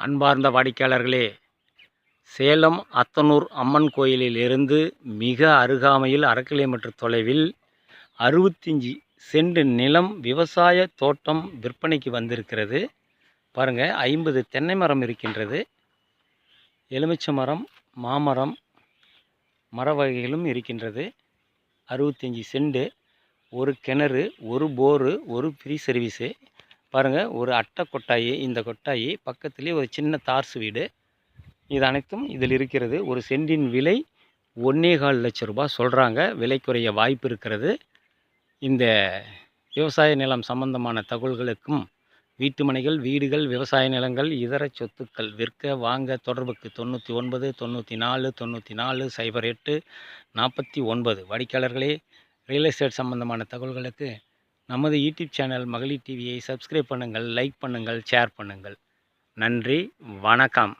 அன்பார்ந்த வாடிக்கையாளர்களே சேலம் அத்தனூர் அம்மன் கோயிலில் இருந்து மிக அருகாமையில் அரை கிலோமீட்டர் தொலைவில் அறுபத்தஞ்சி சென்ட் நிலம் விவசாய தோட்டம் விற்பனைக்கு வந்திருக்கிறது. பாருங்கள் ஐம்பது தென்னை மரம் இருக்கின்றது. எலுமிச்சை மரம் மாமரம் மர வகைகளும் இருக்கின்றது. அறுபத்தஞ்சி செண்டு ஒரு கிணறு ஒரு போரு ஒரு ஃப்ரீ சர்வீஸு. பாருங்கள் ஒரு அட்டை கொட்டாயி இந்த கொட்டாயி பக்கத்துலேயே ஒரு சின்ன தார்சு வீடு. இது அனைத்தும் இதில் இருக்கிறது. ஒரு சென்டின் விலை ஒன்றே கால் லட்ச ரூபாய் சொல்கிறாங்க விலை குறைய வாய்ப்பு இருக்கிறது. இந்த விவசாய நிலம் சம்பந்தமான தகவல்களுக்கும் வீட்டு மனைகள் வீடுகள் விவசாய நிலங்கள் இதர சொத்துக்கள் விற்க வாங்க தொடர்புக்கு தொண்ணூற்றி ஒன்பது தொண்ணூற்றி நாலு தொண்ணூற்றி நாலு சைபர் எட்டு நாற்பத்தி ஒன்பது. வாடிக்கையாளர்களே ரியல் எஸ்டேட் சம்பந்தமான தகவல்களுக்கு நமது யூடியூப் சேனல் மகளிர் டிவியை சப்ஸ்கிரைப் பண்ணுங்கள் லைக் பண்ணுங்கள் ஷேர் பண்ணுங்கள். நன்றி வணக்கம்.